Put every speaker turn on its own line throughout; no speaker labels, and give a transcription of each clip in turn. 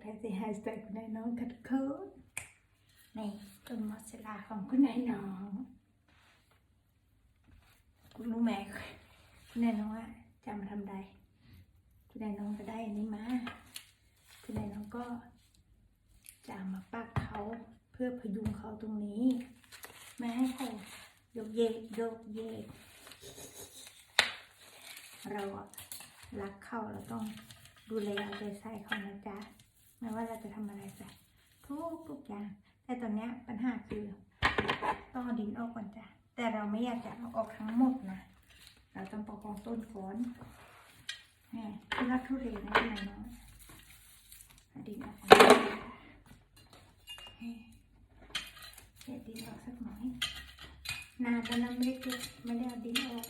แพทย์สิหายใส่คุณนายน้องกัดโค้นี่ต้นมอสซาลาของคุณนายน้องคุณรู้ไหมคุณนายน้องอะจะมาทำใดคุณนายน้องก็ได้อันนี้มาคุณนายน้องก็จะมาปักเขาเพื่อพยุงเขาตรงนี้ไม่ให้เขาโยกเยกโยกเยกเราอะรักเขาเราต้องดูแลเอาใจใส่เขานะจ๊ะ ไม่ว่าเราจะทำอะไรจ้ะทุกทุกอย่าง แต่ตอนนี้ปัญหาคือต้องเอาดินออกก่อนจ้ะแต่เราไม่อยากจะเอาออกทั้งหมดนะ เราต้องประคองต้นก่อนแหมทุรักทุเรนะที่น้องดินออกก่อนเฮ้เก็บดินออกสักหน่อยนานแล้วนะไม่ได้เก็บไม่ได้เอาดินออก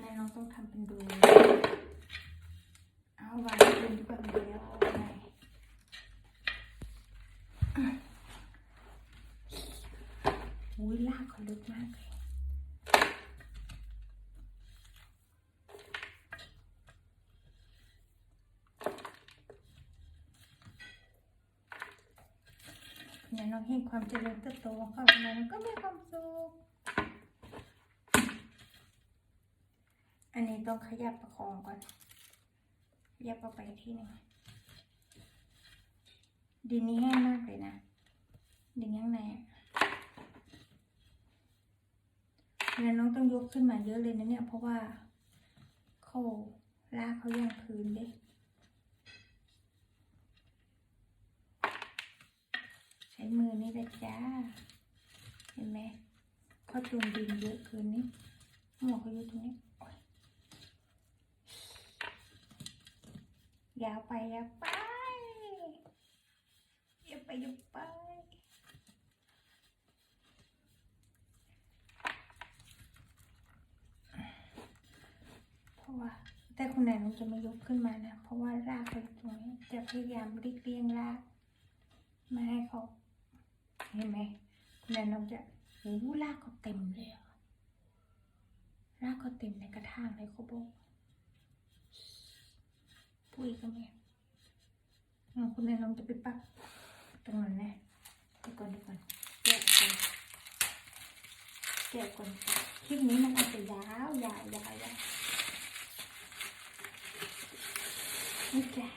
แม่น้องต้องทำเป็นดู เอาวางเป็นดีกว่าเดียวไงอุ้ยลากเขาลึกมากเลยแม่น้องเห็นความเจริญเติบโตของเขาแม่น้องก็มีความสุข อันนี้ต้องขยับประคองก่อน ขยับออกไปที่หนึ่งดินนี้แห้งมากเลยนะ ดินข้างในอะ แล้วน้องต้องยกขึ้นมาเยอะเลยนะเนี่ย เพราะว่าเขาลากเขายังพื้นเด้ใช้มือนี่แหละจ้า เห็นไหมเขาจุ่มดินเยอะเกินนี่หัวกเขาอยู่ตรงนี้ยาวไปยาวไปยาวไปยาวไป ราะว่า แต่คุณนายน้องจะไม่ยกขึ้นมานะ เพราะว่ารากไปตรงนี้จะพยายามรีกเลี่ยงรากม่ให้เขาเห็นไหมคุณนายน้องจะโอ้รากเขาเต็มเลยรากเขาเต็มในกระถางเลยเขาบอกปุ้ยก็ไม่คุณนายน้องจะไปปักตรงนั้นนะเดี๋ยวก่อนเดี๋ยวก่อนแกะก่อนแกะก่อนคลิปนี้มันอาจจะยาวยาวยาวยาว นี่แกะ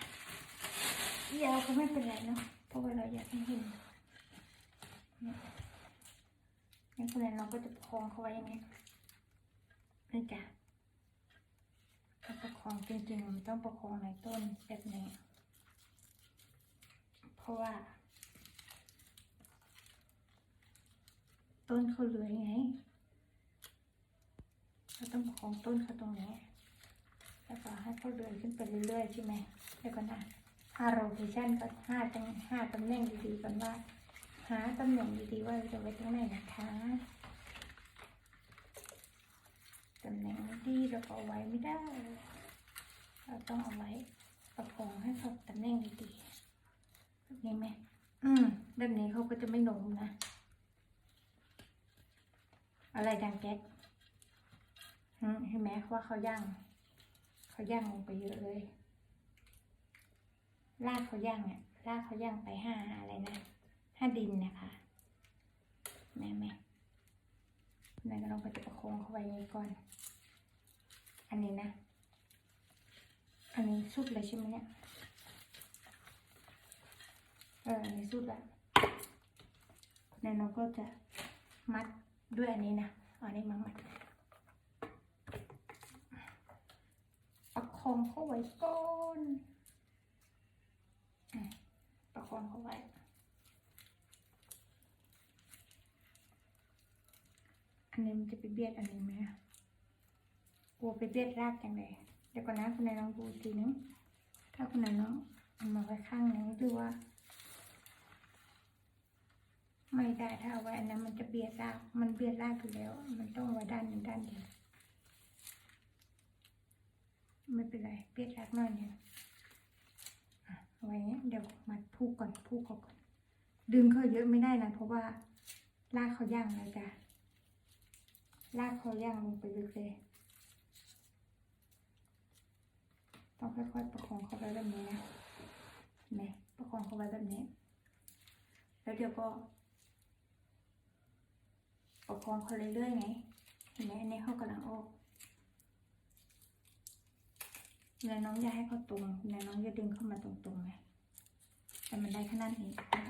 ยาวก็ไม่เป็นไรเนาะเพราะว่าเราอยากให้เห็นนี่นี่คุณนายน้องก็จะประคองเขาไว้อย่างนี้นี่จ้ะถ้าประคองจริงๆมันต้องประคองในต้นแบบนี้เพราะว่า ต้นเขาเลื้อยไงเราต้องประคองต้นเขาตรงนี้ แล้วก็ให้เขาเลื้อยขึ้นไปเรื่อยๆใช่ไหมแล้วก็นะหาโลเคชั่นก็ห้าตำห้าตำแหน่งดีๆก่อนว่า หาตำแหน่งดีๆว่าเราจะไว้ตรงไหนนะคะตำแหน่งที่เราเอาไว้ไม่ได้ เราต้องเอาไว้ประคองให้เขาตำแหน่งดีๆแบบนี้ไหมอืมแบบนี้เขาก็จะไม่หนมนะ อะไรดังแก๊กเห็นไหมว่าเขาย่าง เขาย่างลงไปเยอะเลย ลากเขาย่างเนี่ยลากเขาย่างไปห้าอะไรนะห้าดินนะคะแม่แม่ไหนก็ลองไปจะประคองเขาไว้นี้ก่อน อันนี้นะ อันนี้สุดเลยใช่ไหมเนี่ยเอออันนี้สุดละแล้วเราก็จะมัดด้วยอันนี้นะอาอันนี้มามัดประค องเข้าไว้ก่อนอประคองเข้าไว้อันนี้มันจะไปเบียดอันนี้ไหมกลัวไปเบียดรากจังเลยเดี๋ยวก่อนนะคุณนายลองดูอีกทีนึงถ้าคุณนายน้องเอามาไว้ข้างหนึงดูว่า ไม่ได้ถ้าเอาไว้อันนั้นมันจะเบียดราก มันเบียดรากอยู่แล้ว มันต้องไว้ด้านหนึ่งด้านเดียว ไม่เป็นไรเบียดรกหน่อยหนึงอะเอาไว้เนี้ยเดี๋ยวมาพูกก่อนพูกก่อน ดึงเขาเยอะไม่ได้นะเพราะว่ารากเขาย่างเลยจ้ะรากเขาย่างลงไปลึกเลยต้องค่อยๆประคองเขาไปแบบนี้นะนไหมประคองเขาไปแบบนี้ แล้วเดี๋ยวก็ประคองเขาเรื่อยๆไงเห็นไหมอันนี้เขากำลังออก เวลาน้องอยากให้เขาตรงเวลาน้องจะดึงเข้ามาตรงๆไงแต่มันได้ขนาดนี้นะ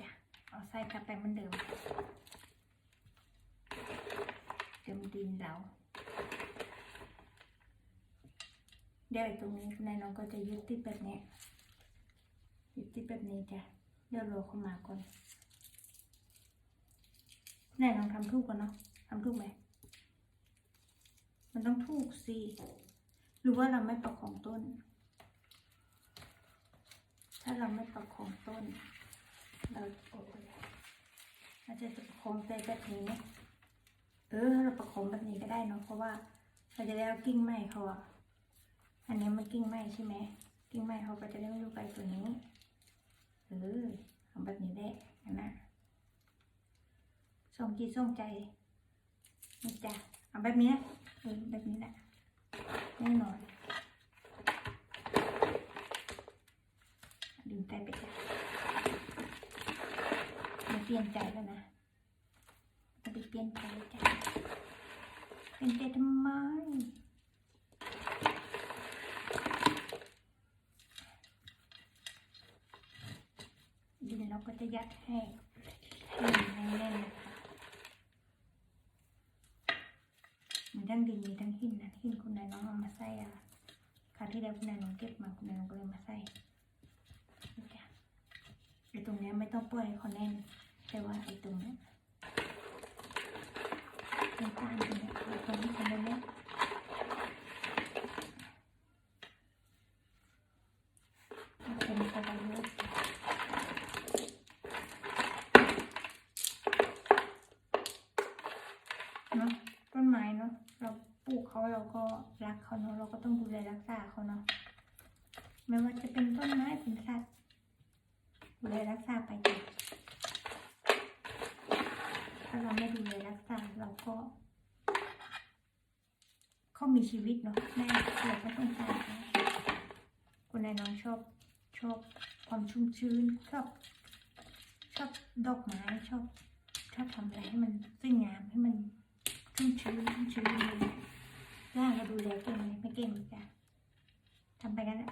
จ้ะเอาใส่กลับไปเหมือนเดิมเดิมดินเราเดี๋ยวตรงนี้นายน้องก็จะยึดติดแบบนี้ยึดติดแบบนี้จ้ะเดี๋ยวโรเข้ามาก่อนนายน้องทำถูกก่อนเนาะทำถูกไหม มันต้องถูกสิ หรือว่าเราไม่ประคองต้น ถ้าเราไม่ประคองต้น เราโอ้ยเราจะประคองใจแบบนี้ไหมเออเราประคองแบบนี้ก็ได้เนาะเพราะว่าเราจะได้เอากิ่งไม้เขาอะอันนี้มันกิ่งไม้ใช่ไหมกิ่งไม้เขาก็จะได้ไม่รู้ไปตัวนี้เออทำแบบนี้ได้นั่นะส่งจิตส่งใจนี่จ้ะเอาแบบนี้นะ แบบนี้แหละแน่นอนดึงใจไปจ้ะไม่เปลี่ยนใจแล้วนะจะไปเปลี่ยนใจจ้ะเปลี่ยนใจทำไมดินเราก็จะยัดให้ให้แน่นๆนะคะมี ทั้งดินมีทั้งหินนะหินคุณนายน้องเอามาใส่อะคราวที่แล้วคุณนายน้องเก็บมาคุณนายน้องก็เลยมาใส่ไอตรงนี้ไม่ต้องเปล่อยให้เขาแน่น แต่ว่าไอตรงนี้ตรงกลางตรงนี้ตรงนี้คนละเนี้เป็นไปได้เลยเนาะต้นไม้เนาะ เราปลูกเขาเราก็รักเขาเนาะเราก็ต้องดูแลรักษาเขาเนาะไม่ว่าจะเป็นต้นไม้เป็นสัตว์ดูแลรักษาไปจ้ะถ้าเราไม่ดูแลรักษาเราก็เขามีชีวิตเนาะแม่เราก็ต้องการเขาคนในน้องชอบชอบความชุ่มชื้นชอบชอบดอกไม้ชอบชอบทำอะไรให้มันสวยงามให้มัน ชุ่มชื้นชุ่มชื้นเลยย่าก็ดูแลเก่งไหมไม่เก่งจ้ะทำไปกันแหละ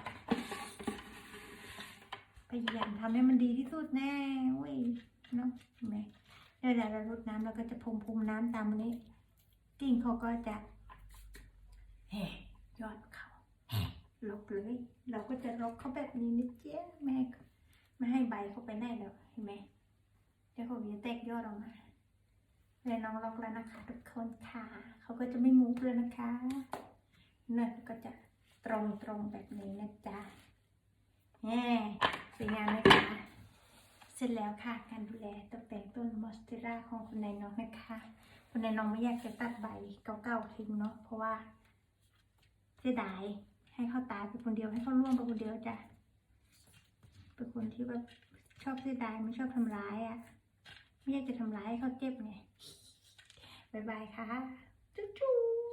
พยายามทำให้มันดีที่สุดแน่เว้ยเนาะเห็นไหมเวลาเรารดน้ำเราก็จะพรมพรมน้ำตามอันนี้ กิ่งเขาก็จะแห่ยอดเขาลกเลย เราก็จะลกเขาแบบนี้นะเจ๊แม่ไม่ให้ใบเขาไปไหนแล้วเห็นไหมเดี๋ยวเขาจะแตกยอดออกมา เลยน้องล็อกแล้วนะคะ ทุกคนค่ะ เขาก็จะไม่มูฟเลยนะคะเนั่นก็จะตรงตรงๆแบบนี้นะจ๊ะแง่สวยงามไหมคะเสร็จแล้วค่ะ การดูแลตกแต่งต้นมอสเตร่าของคุณนายน้องนะคะคุณนายน้องไม่อยากจะตัดใบเก่าๆทิ้งเนาะเพราะว่าเสียดายให้เขาตายไปคนเดียวให้เขาร่วงไปคนเดียวจ้ะเป็นคนที่แบบชอบเสียดายไม่ชอบทำร้ายอะ ไม่อยากจะทำร้ายให้เขาเจ็บไงบายบายค่ะ จุ๊บ